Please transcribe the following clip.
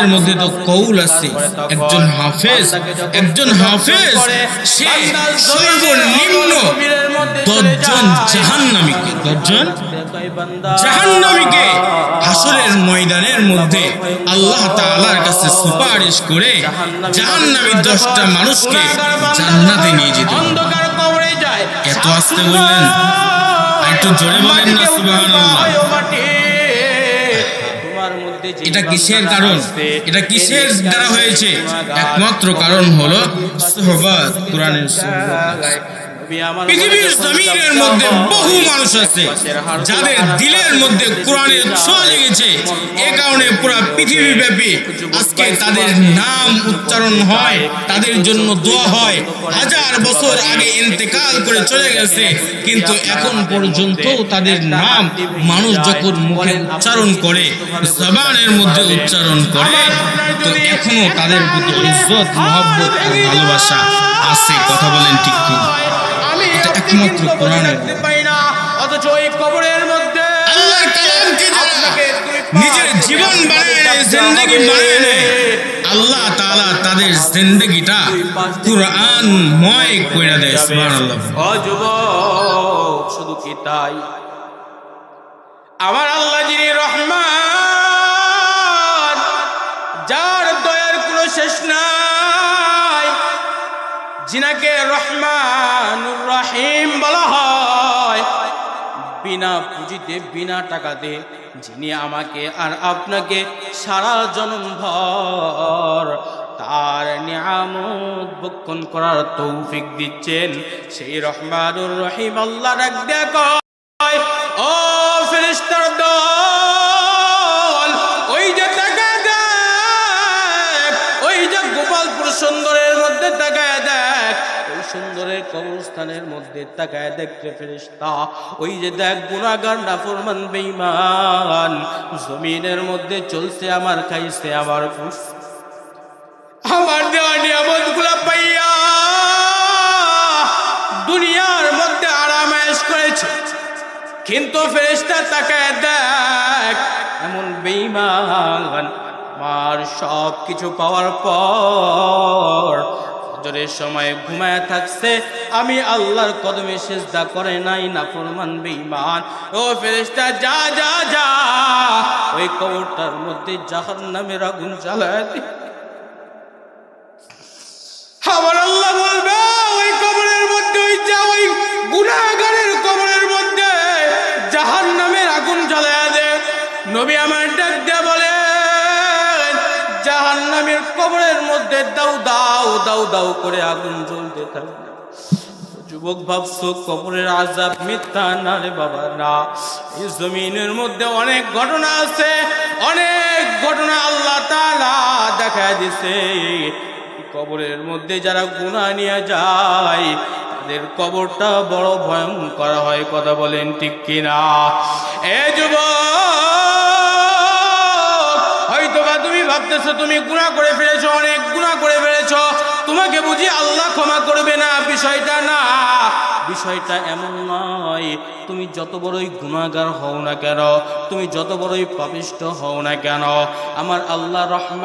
এর মধ্যে তো কৌল আছে। একজন হাফেজ একজন হাফেজ সে সর্বনিম্ন দশজন জাহান্নামীকে। দশজন? জাহান্নামীকে হাসরের ময়দানের মধ্যে আল্লাহ তাআলার কাছে সুপারিশ করে জাহান্নামী দশটা মানুষকে জান্নাতে নিয়ে যেত অন্ধকার কবরে যায়। এত আসতে বললেন? একটু জোরে বলেন না সুবহানাল্লাহ। এটা কিসের কারণ? এটা কিসের দ্বারা হয়েছে? একমাত্র কারণ হলো সোহবত কোরআনের সোহবত পৃথিবীর জমিনের মধ্যে বহু মানুষ আছে যাদের দিলের মধ্যে কোরআনের ছোঁয়া লেগেছে এ কারণে পুরো পৃথিবী ব্যাপী আজকে তাদের নাম উচ্চারণ হয় তাদের জন্য দোয়া হয় হাজার বছর আগে ইন্তেকাল করে চলে গেছে কিন্তু এখন পর্যন্ত তাদের নাম মানুষ যখন মুখে উচ্চারণ করে জবানের মধ্যে উচ্চারণ করে তো এখনও তাদের প্রতি ইজ্জত মহব্বত ভালোবাসা আছে কথা বলেন ঠিক কি এটা একমাত্র কোরআনের অথচ ওই কবরের মধ্যে আল্লাহর কালামকে যারা নিজের জীবন বানায় নেয় জিন্দগি বানায় নেয়। আল্লাহ তাআলা তাদের জিন্দগিটা কোরআনময় কইরা দেয় সুবহানাল্লাহ। ও যুবক শুধু কি তাই? আমার আল্লাহ যিনি রহমান যার দয়ার কোনো শেষ নাই যিনাকে রহমান বিনা পুঁজিতে, বিনা টাকাতে যিনি আমাকে আর আপনাকে সারা জনম ভর তার নিয়ামত ভক্ষণ করার তৌফিক দিচ্ছেন। সেই রহমানুর রহিম, আল্লাহ রাখ দেখ ও ফেরেশতার দল কবরস্থানের মধ্যে তাকায় দেখতে ফেরেশতা। ওই যে দেখ গুণাগার নাফরমান, বেঈমান। জমিনের মধ্যে চলছে আমার, খাইছে আমার আমার দেওয়া নিয়ামতগুলা পাইয়া দুনিয়ার মধ্যে আরামায়েশ করেছে। কিন্তু ফেরেশতা তাকায় দেখ, এমন বেঈমান। মার সব কিছু পাওয়ার পর ফজরের সময় ঘুমায় থাকছে, আমি আল্লাহর কদমে সেজদা করে নাই না ফরমান বেঈমান। ও ফেরেশতা, যা যা যা। ওই কবরটার মধ্যে জাহান্নামের আগুন জ্বালায় দি। আমার আল্লাহ বলবে, ওই কবরের মধ্যে, ওই যা, ওই গুনাহগারের কবরের মধ্যে জাহান নামের আগুন জ্বালায় দে। নবী আমার ডাক নামের কবরের মধ্যে দাও দাও দাও দাও করে আগুন জ্বলতে থাকবে। যুবক ভাবছ কবরের আজাব মিথ্যা? না রে বাবা, না। এই জমিনের মধ্যে অনেক ঘটনা আছে। অনেক ঘটনা আল্লাহ তাআলা দেখা দিছে। কবরের মধ্যে যারা গুণা নিয়ে যায়, তাদের কবরটা বড় ভয়ঙ্কর হয়। কথা বলেন ঠিক কিনা? এ যুবক! তুমি ভাবতেছো, তুমি গুণা করে ফেলেছো, অনেক গুণা করে ফেলেছো। তোমাকে বুঝি আল্লাহ ক্ষমা করবে না? বিষয়টা না। বিষয়টা এমন নয়, তুমি যত বড়ই গুণাগার হও না কেন, তুমি যত বড়ই পাপিষ্ট হও না কেন, আমার আল্লাহ রহমান